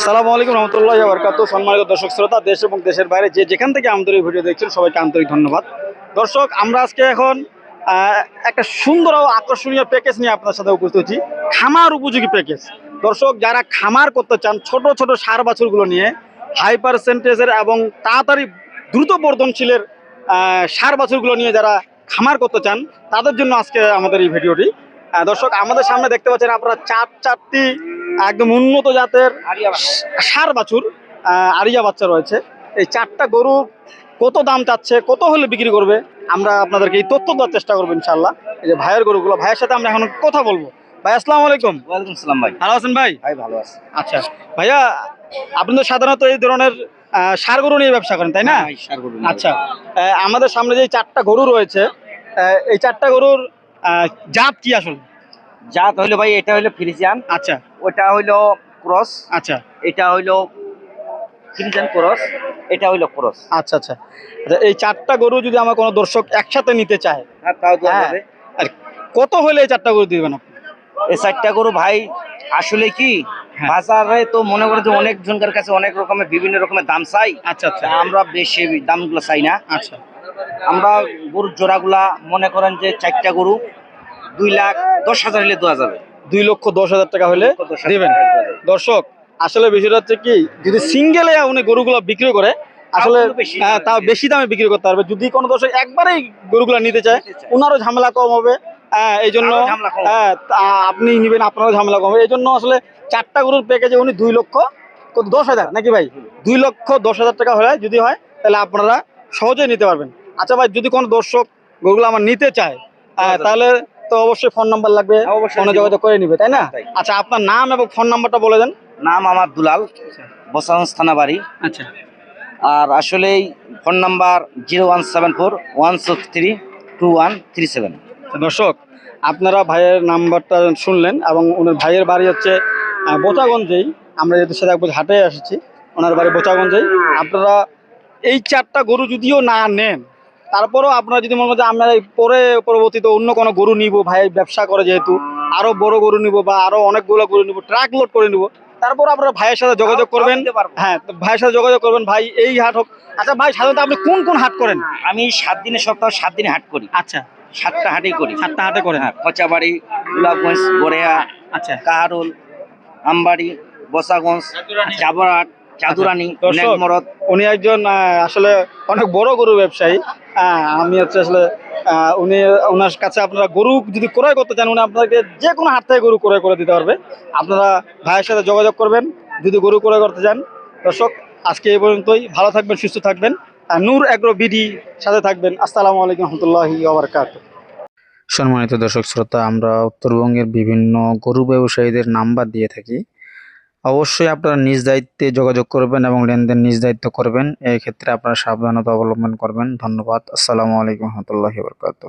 আসসালামু আলাইকুম রহমতুল্লাহ বরকাত সম্মানিত দর্শক শ্রোতা, দেশ এবং দেশের বাইরে যে যেখান থেকে আমাদের এই ভিডিও দেখছেন, সবাইকে আন্তরিক ধন্যবাদ। দর্শক, আমরা আজকে এখন একটা সুন্দর ও আকর্ষণীয় প্যাকেজ নিয়ে আপনার সাথে উপস্থিত হচ্ছি খামার উপযোগী প্যাকেজ দর্শক, যারা খামার করতে চান, ছোট ছোট সার বাছুরগুলো নিয়ে হাই পার্সেন্টেজের এবং তাড়াতাড়ি দ্রুত বর্ধনশীলের সার বাছুরগুলো নিয়ে যারা খামার করতে চান, তাদের জন্য আজকে আমাদের এই ভিডিওটি। দর্শক, আমাদের সামনে দেখতে পাচ্ছেন আপনারা চার চারটি একদম উন্নত জাতের সার বাছুর আরিয়া বাচ্চা রয়েছে। এই চারটা গরু কত দাম চাচ্ছে কত হলে বিক্রি করবে? আমরা আপনাদেরকে এই তথ্য দেওয়ার চেষ্টা করব ইনশাল্লাহ এই যে ভাইয়ের গরুগুলো ভাইয়ের সাথে আমরা এখন কথা বলব। ভাই আসসালামু আলাইকুম। ওয়ালাইকুম সালাম ভাই। ভালো আছেন ভাই? ভাই ভালো আছে। আচ্ছা। ভাইয়া আপনি তো সাধারণত এই ধরনের সার গরু নিয়ে ব্যবসা করেন তাই না? সার গরু আচ্ছা। আহ, আমাদের সামনে যে চারটা গরু রয়েছে এই চারটা গরুর জাত কি আসলে? জাত হইল ভাই এটা হইল ফ্রিজিয়ান আচ্ছা। ওটা হইল ক্রস। আচ্ছা। এটা হইল ফ্রিজিয়ান ক্রস এটা হইল ক্রস। আচ্ছা আচ্ছা। আচ্ছা, এই চারটা গরু যদি আমার কোনো দর্শক একসাথে নিতে চায় হ্যাঁ তাও দেওয়া হ্যাঁ। আর কত হলে এই চারটা গরু দিবেন আপনি? এই চারটা গরু ভাই আসলে কি হ্যাঁ। বাজারে তো মনে করে যে অনেক জনকার কাছে অনেক রকমের বিভিন্ন রকমের দাম চাই। আচ্ছা আচ্ছা। আমরা বেশি দামগুলো চাই না। আচ্ছা। আমরা গরুর জোড়াগুলা মনে করেন যে চারটা গরু দুই লাখ দশ হাজার হলে দেওয়া যাবে। দুই লক্ষ দশ হাজার টাকা হলে দিবেন। দর্শক আসলে বিষয়টা হচ্ছে কি যদি সিঙ্গেলে উনি গরুগুলো বিক্রি করে আসলে তাও বেশি হ্যাঁ, দামে বেশি দামে বিক্রি করতে পারবে। যদি কোনো দর্শক একবারেই গরুগুলো নিতে চায় ওনারও ঝামেলা কম হবে। হ্যাঁ এই জন্য। হ্যাঁ আপনি নিবেন আপনারও ঝামেলা কম হবে। এই জন্য আসলে চারটা গরুর প্যাকেজে উনি দুই লক্ষ দশ হাজার নাকি ভাই? দুই লক্ষ দশ হাজার টাকা হলে যদি হয় তাহলে আপনারা সহজেই নিতে পারবেন। আচ্ছা ভাই যদি কোনো দর্শক গরুগুলো আমার নিতে চায় আহ, তাহলে তো অবশ্যই ফোন নাম্বার লাগবে। হ্যাঁ, অবশ্যই ফোনে যোগাযোগ করে নিবে তাই না? আচ্ছা আপনার নাম এবং ফোন নাম্বারটা বলে দেন। নাম আমার দুলাল বসাগঞ্জ থানা বাড়ি। আচ্ছা। আর আসলেই phone number zero one seven four one six three two one three seven. দর্শক আপনারা ভাইয়ের নাম্বারটা শুনলেন এবং ওনার ভাইয়ের বাড়ি হচ্ছে বোচাগঞ্জেই। আমরা যেহেতু সেদাকপুর হাটে এসেছি ওনার বাড়ি বোচাগঞ্জেই। আপনারা এই চারটা গরু যদিও না নেন তারপরেও আপনারা যদি মনে করেন আমরা পরে পরবর্তীতে অন্য কোনো গরু নিব ভাই ব্যবসা করে যেহেতু আরও বড় গরু নিব বা আরও অনেকগুলো গরু নিব ট্রাক লোড করে নিব তারপর আপনারা ভাইয়ের সাথে যোগাযোগ করবেন। হ্যাঁ ভাইয়ের সাথে যোগাযোগ করবেন ভাই এই হাট হোক। আচ্ছা ভাই সাধারণত আপনি কোন কোন হাট করেন? আমি সাত দিনে সপ্তাহ সাত দিনে হাট করি। আচ্ছা। সাতটা হাটেই করি। সাতটা হাটে করেন? হ্যাঁ খচাবাড়ি গোলাপগঞ্জ গড়েয়া আচ্ছা। কাহারুল আমবাড়ি বসাগঞ্জ জাবরাট চাদুরানি দর্শক, নেকমরদ উনি একজন আসলে অনেক বড় গরু ব্যবসায়ী। আমি হচ্ছে আসলে উনি ওনার কাছে আপনারা গরু যদি ক্রয় করতে চান, উনি আপনাকে যে কোনো হাট থেকে গরু ক্রয় করে দিতে পারবে। আপনারা ভাইয়ের সাথে যোগাযোগ করবেন, যদি গরু ক্রয় করতে চান। দর্শক, আজকে এই পর্যন্তই। ভালো থাকবেন, সুস্থ থাকবেন। আর নূর এগ্রো বিডি সাথে থাকবেন। আসসালামু আলাইকুম রহমতুল্লাহি ওবরকাত সম্মানিত দর্শক শ্রোতা, আমরা উত্তরবঙ্গের বিভিন্ন গরু ব্যবসায়ীদের নাম্বার দিয়ে থাকি। অবশ্যই আপনারা নিজ দায়িত্বে যোগাযোগ করবেন এবং লেনদেন নিজ দায়িত্ব করবেন। এই ক্ষেত্রে আপনারা সাবধানতা অবলম্বন করবেন। ধন্যবাদ। আসসালামু আলাইকুম রহমতুল্লাহি বরকাত